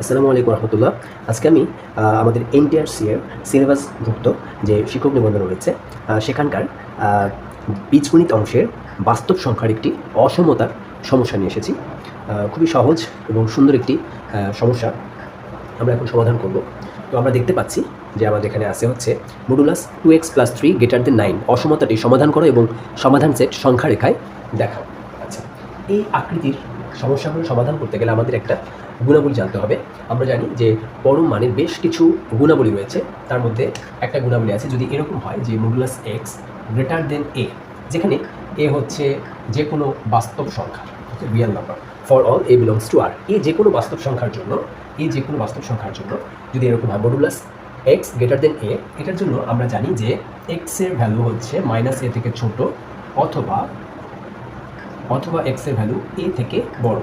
আসসালামু আলাইকুম রহমতুল্লাহ। আজকে আমি আমাদের এনটিআরসি এর সিলেবাসভুক্ত যে শিক্ষক নিবন্ধন রয়েছে সেখানকার বীজগণিত অংশের বাস্তব সংখ্যার একটি অসমতার সমস্যা নিয়ে এসেছি। খুবই সহজ এবং সুন্দর একটি সমস্যা আমরা এখন সমাধান করব। তো আমরা দেখতে পাচ্ছি যে আমাদের এখানে আছে হচ্ছে modulus two x plus three greater than nine অসমতাটি সমাধান করো এবং সমাধান সেট সংখ্যা রেখায় দেখাও। আচ্ছা এই আকৃতির সমস্যাগুলো সমাধান করতে গেলে আমাদের একটা গুণাবলী জানতে হবে। আমরা জানি যে পরম মানের বেশ কিছু গুণাবলী রয়েছে। তার মধ্যে একটা গুণাবলী আছে যদি এরকম হয় যে modulus x greater than a যেখানে এ হচ্ছে যে কোনো বাস্তব সংখ্যা real number for all a belongs to R এই যে কোনো বাস্তব সংখ্যার জন্য এই যে কোনো বাস্তব সংখ্যার জন্য যদি এরকম হয় modulus x greater than a এটার জন্য আমরা জানি যে এক্সের ভ্যালু হচ্ছে মাইনাস এ থেকে ছোট অথবা অথবা এক্সের ভ্যালু এ থেকে বড়।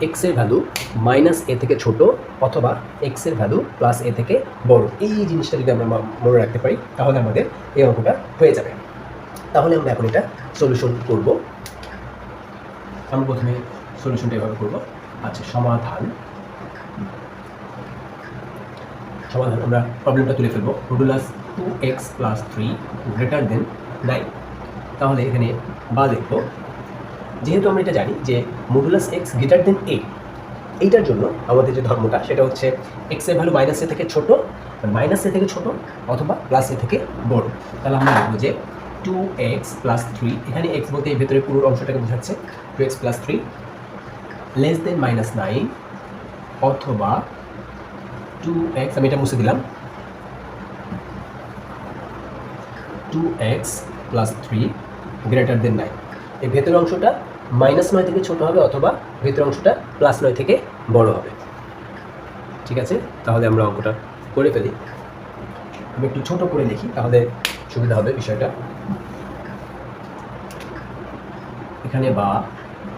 এক্সের ভ্যালু মাইনাস এ থেকে ছোট অথবা এক্সের ভ্যালু প্লাস এ থেকে বড়। এই জিনিসটা যদি আমরা মনে রাখতে পারি, তাহলে আমাদের এই অঙ্কটা হয়ে যাবে। তাহলে আমরা এখন এটা সলিউশন করব। আমরা প্রথমে সলিউশনটা এভাবে করব। আচ্ছা সমাধান। সমাধান, আমরা প্রবলেমটা তুলে ফেলব। Modulus two x plus three greater than nine তাহলে এখানে বা লিখব যেহেতু আমরা এটা জানি যে modulus x greater than a এইটার জন্য আমাদের যে ধর্মটা, সেটা হচ্ছে এক্সের ভ্যালু মাইনাস এ থেকে ছোট মাইনাস এ থেকে ছোট অথবা প্লাস এ থেকে বড়। তাহলে আমরা লিখব যে টু এক্স প্লাস থ্রি এখানে এক্স বলতে এই ভেতরে পুরো অংশটাকে বোঝাচ্ছে two x plus three less than minus nine অথবা টু এক্স আমি এটা মুছে দিলাম। Two x plus three greater than nine এই ভেতরের অংশটা মাইনাস নয় থেকে ছোট হবে অথবা ভেতরের অংশটা প্লাস নয় থেকে বড় হবে। ঠিক আছে? তাহলে আমরা অঙ্কটা করে ফেলি। আমি একটু ছোট করে লিখি তাহলে সুবিধা হবে বিষয়টা। এখানে বা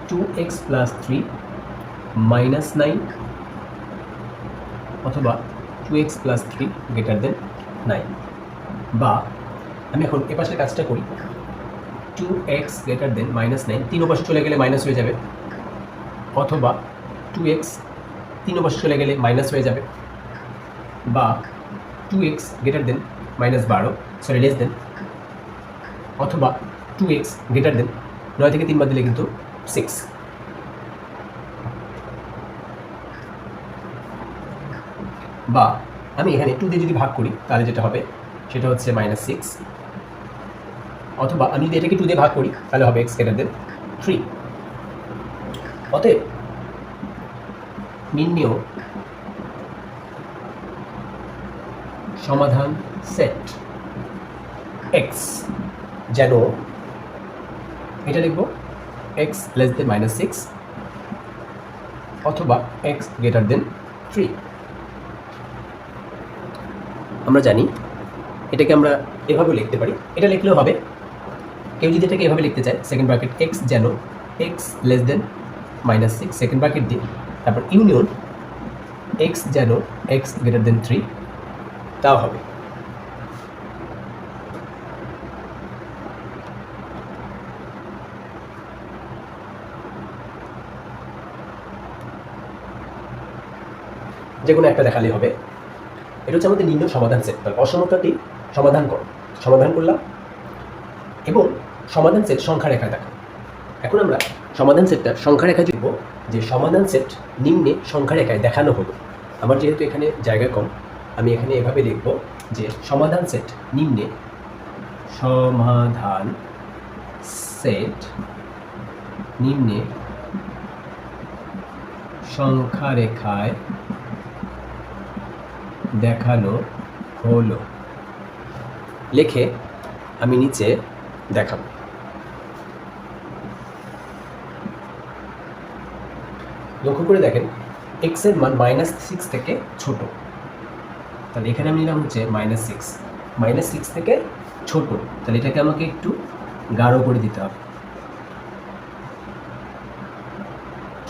two x plus three minus nine অথবা two x plus three greater than nine বা আমি এখন এ পাশের কাজটা করি। Two x greater than minus nine তিন পাশে চলে গেলে মাইনাস হয়ে যাবে। অথবা টু এক্স তিন পাশে চলে গেলে মাইনাস হয়ে যাবে। বা two x greater than minus বারো সরি লেস দেন অথবা টু এক্স গ্রেটার দেন নয় থেকে তিন বাদ দিলে কিন্তু সিক্স বা আমি এখানে টু দিয়ে যদি ভাগ করি, তাহলে যেটা হবে, সেটা হচ্ছে মাইনাস সিক্স অথবা আমি যদি এটাকে টু দিয়ে ভাগ করি, তাহলে হবে এক্স গ্রেটার দেন থ্রি অতএব নির্ণেয় সমাধান সেট এক্স যেন এটা লিখব x less than minus six অথবা এক্স গ্রেটার দেন থ্রি আমরা জানি এটাকে আমরা এভাবে লিখতে পারি। এটা লিখলেও হবে কেউ যদি এটাকে এভাবে লিখতে চায় সেকেন্ড ব্র্যাকেট এক্স যেন x less than minus six second bracket দিয়ে তারপর ইউনিয়ন এক্স যেন এক্স গ্রেটার দেন থ্রি তাও হবে। যে কোনো একটা দেখালেই হবে। এটা হচ্ছে আমাদের নিম্ন সমাধান সেট অসমতাটি সমাধান কর। সমাধান করলাম। এবং সমাধান সেট সংখ্যা রেখায় দেখা এখন আমরা সমাধান সেটটা সংখ্যা রেখায় লিখব যে সমাধান সেট নিম্নে সংখ্যা রেখায় দেখানো হলো। আমার যেহেতু এখানে জায়গা কম, আমি এখানে এভাবে লিখব যে সমাধান সেট নিম্নে সমাধান সেট নিম্নে সংখ্যা রেখায় দেখানো হলো। লিখে আমি নিচে দেখাবো। লক্ষ্য করে দেখেন এক্সের মান মাইনাস সিক্স থেকে ছোট। তাহলে এখানে আমি নিলাম হচ্ছে মাইনাস সিক্স মাইনাস সিক্স থেকে ছোট। তাহলে এটাকে আমাকে একটু গাঢ় করে দিতে হবে।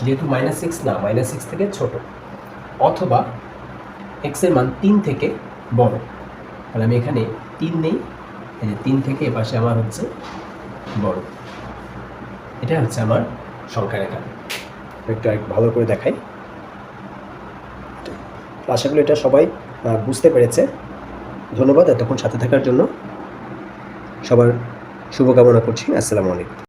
যেহেতু মাইনাস সিক্স না মাইনাস সিক্স থেকে ছোট। অথবা এক্সের মান তিন থেকে বড়। তাহলে আমি এখানে তিন নেই, এই যে তিন থেকে এ পাশে আমার হচ্ছে বড়। এটা হচ্ছে আমার সংখ্যা রেখা। একটু আরেকটু ভালো করে দেখাই। আশা করি এটা সবাই বুঝতে পেরেছে। ধন্যবাদ এতক্ষণ সাথে থাকার জন্য। সবার শুভকামনা করছি। আসসালামু আলাইকুম।